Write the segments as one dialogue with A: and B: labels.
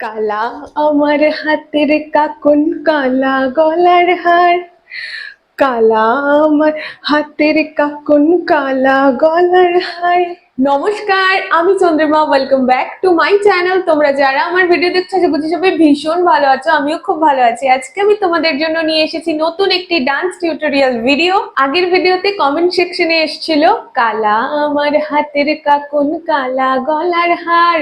A: কালা আমার হাতের কাকুন কালা গলার হার। কালা আমার হাতের কাকুন কালা গলার হার। নমস্কার, আমি Chandrima welcome back to my channel তোমরা যারা আমার ভিডিও দেখছ, আশা করছি সবাই ভীষণ ভালো আছো, আমিও খুব ভালো আছি। আজকে আমি তোমাদের জন্য নিয়ে এসেছি নতুন একটি ডান্স টিউটোরিয়াল ভিডিও আগের ভিডিওতে কমেন্ট সেকশনে এসেছিল কালা আমার হাতের কাকুন কালা গলার হার।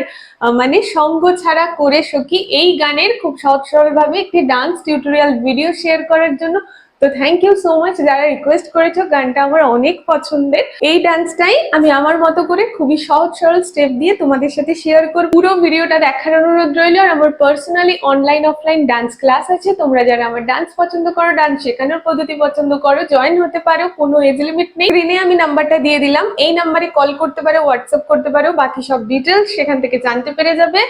A: মানে সঙ্গ ছাড়া করে সখী এই গানের খুব সহজ সরল ভাবে একটি ডান্স টিউটোরিয়াল ভিডিও শেয়ার করার জন্য তো থ্যাংক ইউ সো মাচ যারা রিকোয়েস্ট করেছ গানটা আমার অনেক পছন্দের। এই ডান্সটাই আমি আমার মতো করে খুবই সহজ সরল স্টেপ দিয়ে তোমাদের সাথে শেয়ার করব। পুরো ভিডিওটা দেখার অনুরোধ রইল আর আমার personally online offline dance class আছে। তোমরা যারা আমার ডান্স পছন্দ করো ডান্স শেখানোর পদ্ধতি পছন্দ করো জয়েন হতে পারো, কোনো এজ লিমিট নেই। স্ক্রিনে আমি নাম্বারটা দিয়ে দিলাম। এই নাম্বারে কল করতে পারো হোয়াটসঅ্যাপ করতে পারো, বাকি সব ডিটেলস সেখান থেকে জানতে পেরে যাবে।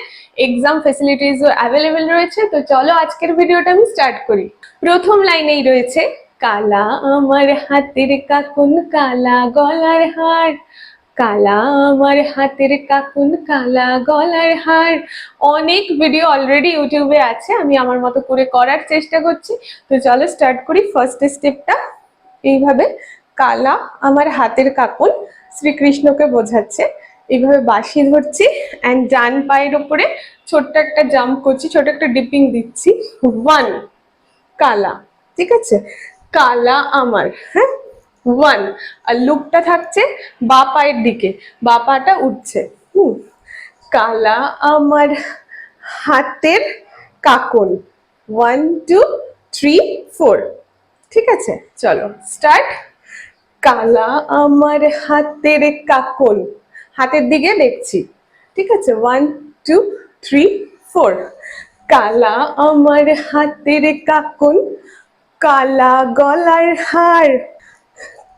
A: এক্সাম ফেসিলিটিসও অ্যাভেলেবেল রয়েছে। তো চলো আজকের ভিডিওটা আমি স্টার্ট করি। প্রথম লাইনেই রয়েছে কালা আমার হাতের কাকুন, কালা গলার হার। কালা আমার হাতের কাকুন, কালা গলার হার। অনেক ভিডিও অলরেডি ইউটিউবে আছে, আমি আমার মতো করে করার চেষ্টা করছি। তো চলো স্টার্ট করি ফার্স্ট স্টেপটা এইভাবে কালা আমার হাতের কাকুন শ্রীকৃষ্ণকে বোঝাচ্ছে। এইভাবে বাঁশি ধরছি অ্যান্ড ডান পায়ের ওপরে ছোট্ট একটা জাম্প করছি ছোট একটা ডিপিং দিচ্ছি। ওয়ান কালা, ঠিক আছে? কালা আমার হ্যাঁ? ওয়ান আর লুকটা থাকছে বা পায়ের দিকে বা পাটা উঠছে। হুম। কালা আমার হাতের কাকন। ওয়ান টু থ্রি ফোর ঠিক আছে? চলো স্টার্ট কালা আমার হাতের কাকন। হাতের দিকে দেখছি। ঠিক আছে? ওয়ান টু থ্রি ফোর কালা আমার হাতের কাকন। কালা গলার হার।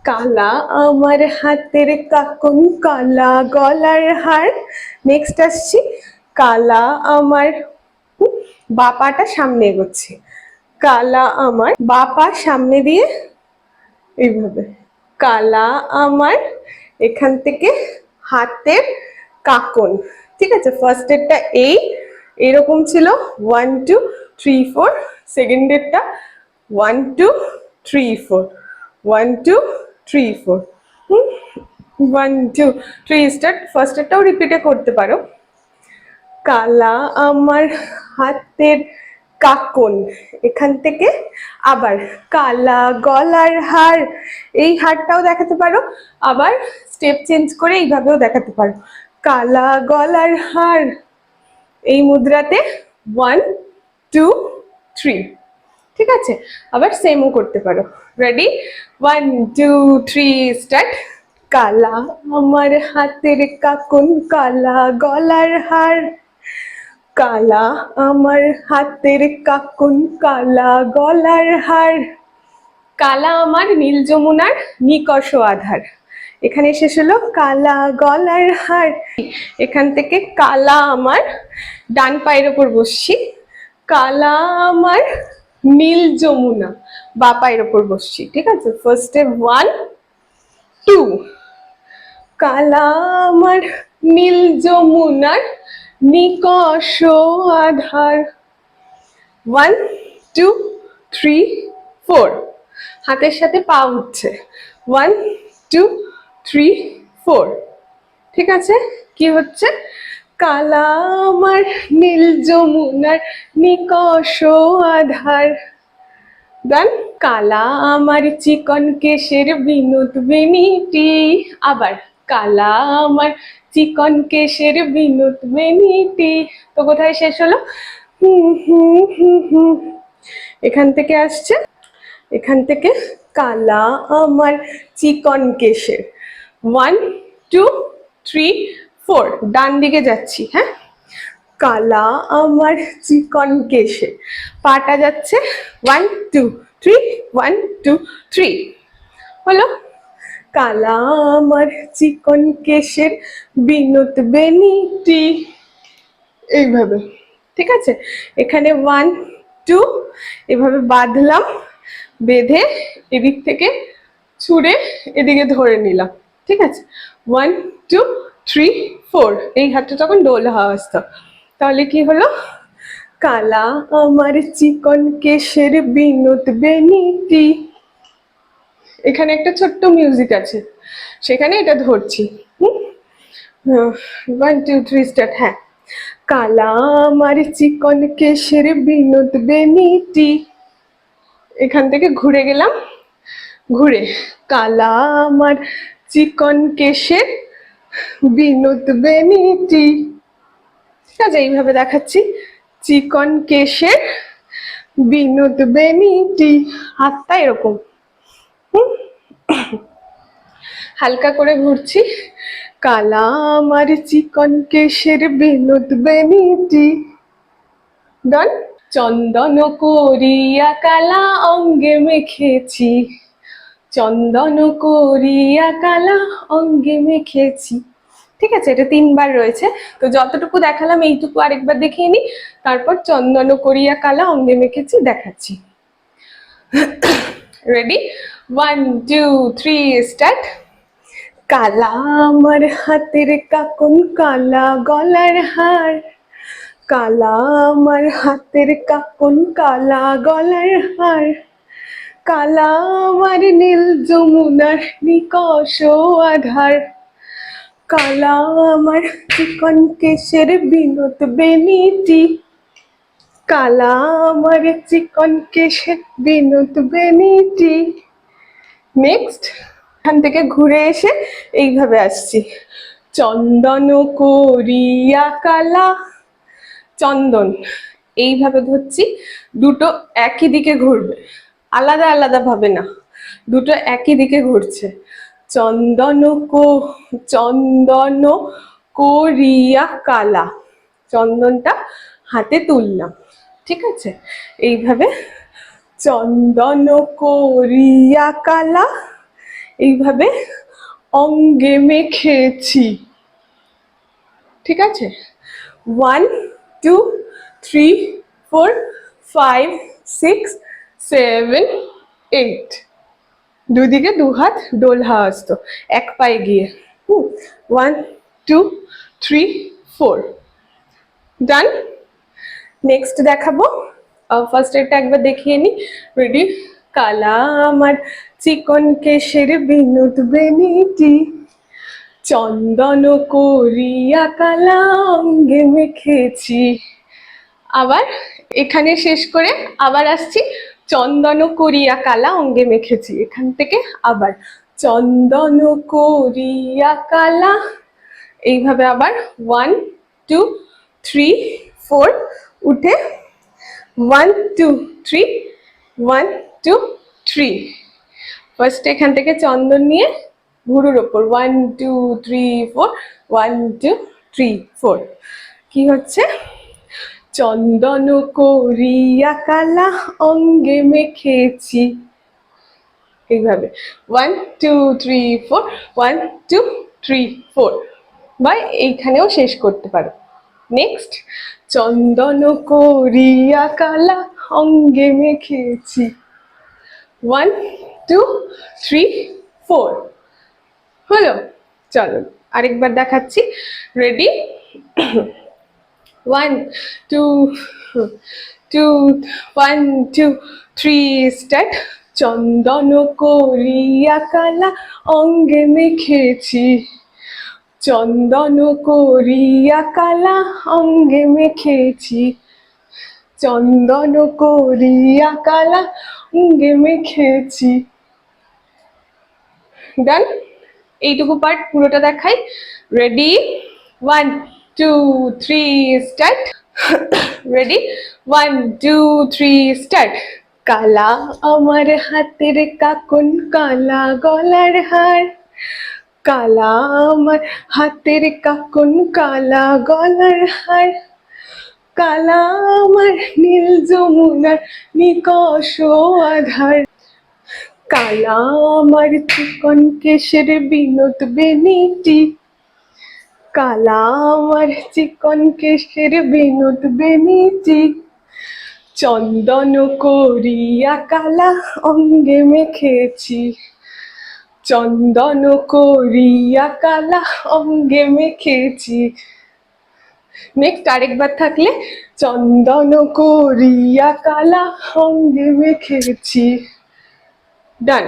A: কালা আমার হাতের কাকন, কালা গলার হার। নেক্সট আসছি। কালা আমার বাপাটা সামনে এগোচ্ছে। কালা আমার বাপা সামনে দিয়ে এইভাবে। কালা আমার এখান থেকে হাতের কাকন। ঠিক আছে ফার্স্ট এরটা এই। এরকম ছিল। One two three four second এরটা one two three four one two three four one two three start first এরটাও রিপিটে করতে পারো। কালা আমার হাতের কাকন, এখান থেকে আবার কালা গলার হার, এই হারটাও দেখাতে পারো। আবার স্টেপ চেঞ্জ করে এইভাবেও দেখাতে পারো। কালা গলার হার, এই মুদ্রাতে ওয়ান টু থ্রি ঠিক আছে? আবার সেমও করতে পারো। Ready one two three start কালা আমার হাতের কাকুন, কালা গলার হার। কালা আমার হাতের কাকুন, কালা গলার হার। কালা আমার নীল যমুনার নিকষ আধার। এখানে শেষ হলো কালা গলার হার। এখান থেকে কালা আমার ডান পায়ের ওপর বসছি। কালা আমার নীল যমুনা। বা পায়ের ওপর বসছি, ঠিক আছে? ফার্স্ট ফার্স্টে ওয়ান টু কালা আমার নীল যমুনার নিকষ আধার। ওয়ান টু থ্রি ফোর হাতের সাথে পা উঠছে। ওয়ান টু থ্রি ফোর ঠিক আছে? কি হচ্ছে? কালা আমার নীল যমুনার নিকষ আধার। গান কালা আমার চিকন কেশের বিনোদ বেনিটি আবার কালা আমার চিকন কেশের বিনোদ বেনিটি তো কোথায় শেষ হলো? এখান থেকে আসছে। এখান থেকে কালা আমার চিকন কেশের। ওয়ান টু থ্রি ফোর ডান দিকে যাচ্ছি হ্যাঁ? কালা আমার চিকন কেশে। পাটা যাচ্ছে one two three one two three হলো, কালা আমার চিকন কেশের বিনোদ বেনিটি। এইভাবে, ঠিক আছে? এখানে ওয়ান টু এভাবে বাঁধলাম, বেঁধে এদিক থেকে ছুঁড়ে এদিকে ধরে নিলাম, ঠিক আছে? ওয়ান টু থ্রি ফোর এই হাতটা তখন ডোল হাওয়া আসতো তাহলে কি হলো? কালা আমার চিকন কেশের বিনোদ বেনিটি। এখানে একটা ছোট্ট মিউজিক আছে। সেখানে এটা ধরছি। ওয়ান টু থ্রি স্টার্ট হ্যাঁ। কালা আমার চিকন কেশের বিনোদ বেনিটি। এখান থেকে ঘুরে গেলাম। ঘুরে। কালা আমার চিকন কেশের বিনোদ বেনিটি ঠিক আছে এইভাবে দেখাচ্ছি। চিকন কেশের বিনোদ বেনিটি হাতটা এরকম। হালকা করে ঘুরছি। কালা আমার চিকন কেশের বিনোদ বেনিটি ডন চন্দন করিয়া কালা অঙ্গে মেখেছি। চন্দন করিয়া কালা অঙ্গে মেখেছি। ঠিক আছে, এটা তিনবার রয়েছে। তো যতটুকু দেখালাম, এইটুকু আরেকবার দেখিয়ে নি। তারপর চন্দন করিয়া কালা অঙ্গে মেখেছি, দেখাচ্ছি। Ready one two three start কালা আমার হাতের কাকুন, কালা গলার হার। কালা আমার হাতের কাকুন, কালা গলার হার। কালা আমার নীল যমুনার নিকষ আধার। কালা আমার চিকন কেশের বিনোদ বেনিটি কালা আমার চিকন কেশের বিনোদ বেনিটি নেক্সট এখান থেকে ঘুরে এসে এইভাবে আসছি। চন্দন করিয়া কালা। চন্দন, এইভাবে ধরছি, দুটো একই দিকে ঘুরবে। আলাদা আলাদা ভাবে না। দুটো একই দিকে ঘুরছে। চন্দন কো চন্দন করিয়া কালা। চন্দনটা হাতে তুললাম, ঠিক আছে? এইভাবে চন্দন করিয়া কালা, এইভাবে অঙ্গে মেখেছি, ঠিক আছে? One two three four five six seven, eight. দুদিকে দু হাত দোলহা আসতো, এক পায়ে গিয়ে। One, two, three, four. Done. Next দেখাবো। ফার্স্ট এটা একবার দেখিয়ে নি। রেডি? কালা আমার চিকন কেশের বিনোদ বেনিটি। চন্দন করিয়া কালা মেখেছি আবার এখানে শেষ করে আবার আসছি চন্দন করিয়া কালা অঙ্গে মেখেছি। এখান থেকে আবার চন্দন করিয়া কালা। এইভাবে আবার ওয়ান টু থ্রি ফোর উঠে one two three one two three first এখান থেকে চন্দন নিয়ে ভুরুর ওপর one two three four one two three four কি হচ্ছে? চন্দন করিয়া কালা অঙ্গে মেখেছি। এইভাবে। One two three four one two three four বা এইখানেও শেষ করতে পারো। নেক্সট চন্দন করিয়া কালা অঙ্গে মেখেছি। ওয়ান টু থ্রি ফোর হলো? চলো, আরেকবার দেখাচ্ছি। Ready one two two one two three start চন্দন করিয়া কালা অঙ্গে মেখেছি। চন্দন করিয়া কালা অঙ্গে মেখেছি। চন্দন করিয়া কালা অঙ্গে মেখেছি। ডান এইটুকু পার্ট পুরোটা দেখাই। Ready one two three start ready one two three start কালা আমার হাতের কাকুন, কালা গলার হার। কালা আমার হাতের কাকুন, কালা গলার হার। কালা আমার নীল যমুনার নিকষ আধার। কালা আমার চিকন কেশের বিনোদ বেনিটি কালা আমার চিকন কেশের বিনোদ বেনিটি চন্দন করিয়া কালা অঙ্গে মেখেছি। চন্দন করিয়া কালা অঙ্গে মেখেছি। নেক্সট আরেকবার থাকলে, চন্দন করিয়া কালা অঙ্গে মেখেছি। ডান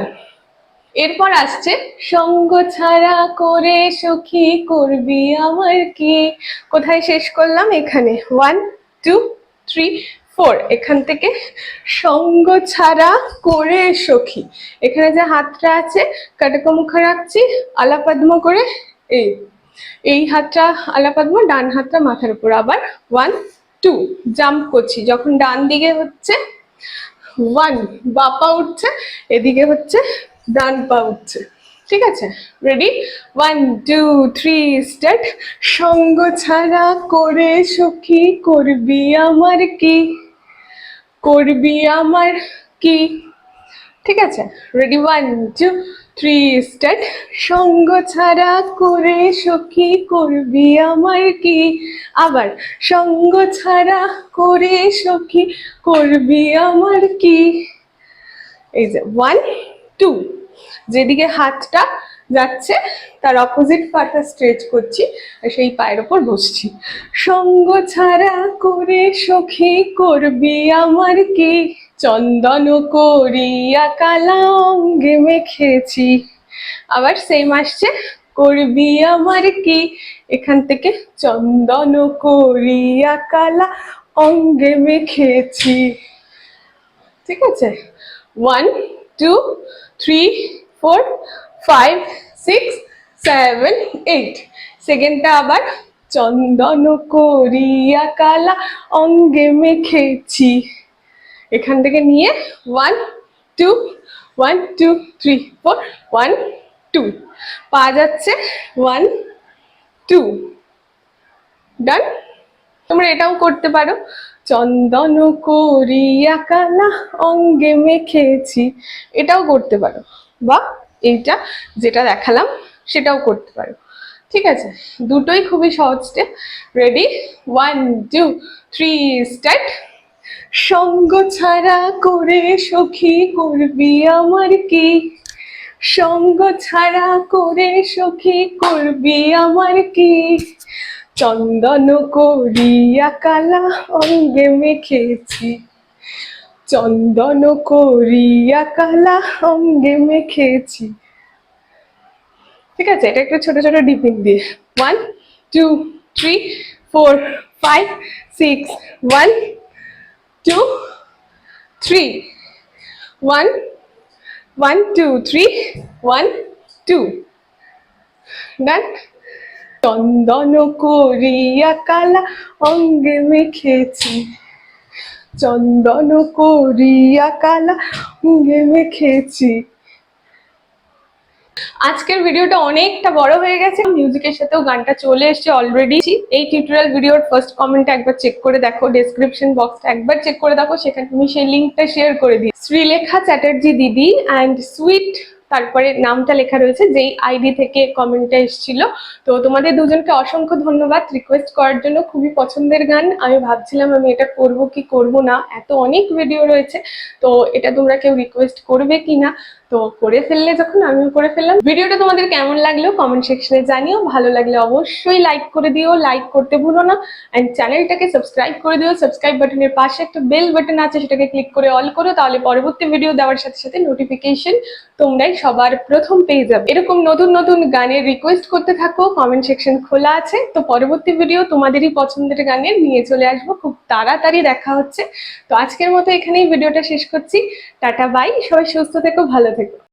A: এরপর আসছে, সঙ্গ ছাড়া করে সখী করবি আমার কি? কোথায় শেষ করলাম? এখানে। ওয়ান টু থ্রি ফোর এখান থেকে সঙ্গ ছাড়া করে সখী। এখানে যে হাতটা আছে কাটাকা মুখে রাখছি, আলাপাদ্ম করে, এই এই হাতটা আলাপাদ্ম, ডান হাতটা মাথার উপর। আবার ওয়ান টু জাম্প করছি। যখন ডান দিকে হচ্ছে ওয়ান বা পা উঠছে, এদিকে হচ্ছে ডান পা উঠছে। ঠিক আছে? Ready one two three start সঙ্গ ছাড়া করে সখী, করবি আমার কি? করবি আমার কি? ঠিক আছে? রেডি ওয়ান টু স্টার্ট সঙ্গ ছাড়া করে সখী করবি আমার কি? আবার সঙ্গ ছাড়া করে সখী করবি আমার কি? এই যে ওয়ান টু যেদিকে হাতটা যাচ্ছে, তার অপোজিট পাটা স্ট্রেচ করছি সেই পায়ের ওপর বসছি। সঙ্গ ছাড়া করে সখী করবি আমার কি? চন্দন করিয়া কালা অঙ্গে মেখেছি। আবার সেম আসছে, করবি আমার কি? এখান থেকে চন্দন করিয়া কালা অঙ্গে মেখেছি। ঠিক আছে? One two three four five six seven eight সেকেন্ডটা আবার, চন্দন করিয়া কালা অঙ্গে মেখেছি। এখান থেকে নিয়ে one two one two three four one two পা যাচ্ছে ওয়ান টু ডান তোমরা এটাও করতে পারো। চন্দন করিয়া কালা অঙ্গে মেখেছি। এটাও করতে পারো। বা এইটা যেটা দেখালাম, সেটাও করতে পারো। ঠিক আছে? দুটোই খুবই সহজ step ready one two three start সঙ্গ ছাড়া করে সখী করবি আমার কি? সঙ্গ ছাড়া করে সখী করবি আমার কি? চন্দন করিয়া কালা অঙ্গে মেখেছি। চন্দন করিয়া কালা অঙ্গে মেখেছি। ঠিক আছে, এটা একটু ছোট ছোট ডিপিং দিয়ে। One two three four five six one two three one one two three one two ডান চন্দন করিয়া কালা অঙ্গে মেখেছি। চন্দন করিয়া কালা অঙ্গে মেখেছি। আজকের ভিডিওটা অনেকটা বড় হয়ে গেছে। মিউজিকের সাথেও গানটা চলে এসেছে অলরেডি এই টিউটোরিয়াল ভিডিওর ফার্স্ট কমেন্টটা একবার চেক করে দেখো ডেসক্রিপশন বক্সটা একবার চেক করে দেখো, সেখানে তুমি সেই লিঙ্কটা শেয়ার করে দিই। শ্রীলেখা চ্যাটার্জি দিদি অ্যান্ড সুইট তারপরে নামটা লেখা রয়েছে, যেই আইডি থেকে কমেন্টটা এসেছিল। তো তোমাদের দুজনকে অসংখ্য ধন্যবাদ রিকোয়েস্ট করার জন্য। খুবই পছন্দের গান। আমি ভাবছিলাম আমি এটা করব কি করব না। এত অনেক ভিডিও রয়েছে। তো এটা তোমরা কেউ রিকোয়েস্ট করবে কি না তো করে ফেললে যখন আমিও করে ফেললাম। ভিডিওটা তোমাদের কেমন লাগল কমেন্ট সেকশনে জানিও। ভালো লাগলে অবশ্যই লাইক করে দিও। লাইক করতে ভুলো না। অ্যান্ড চ্যানেলটাকে সাবস্ক্রাইব করে দিও। সাবস্ক্রাইব বাটনের পাশে একটা বেল বাটন আছে, সেটাকে ক্লিক করে অল করো। তাহলে পরবর্তী ভিডিও দেওয়ার সাথে সাথে নোটিফিকেশন তোমরাই সবার প্রথম পেয়ে যাবে। এরকম নতুন নতুন গানের রিকোয়েস্ট করতে থাকো কমেন্ট সেকশন খোলা আছে। তো পরবর্তী ভিডিও তোমাদেরই পছন্দের গানের নিয়ে চলে আসব। খুব তাড়াতাড়ি দেখা হচ্ছে। তো আজকের মতো এখানেই ভিডিওটা শেষ করছি। টাটা বাই সবাই সুস্থ থেকো, ভালো থেকো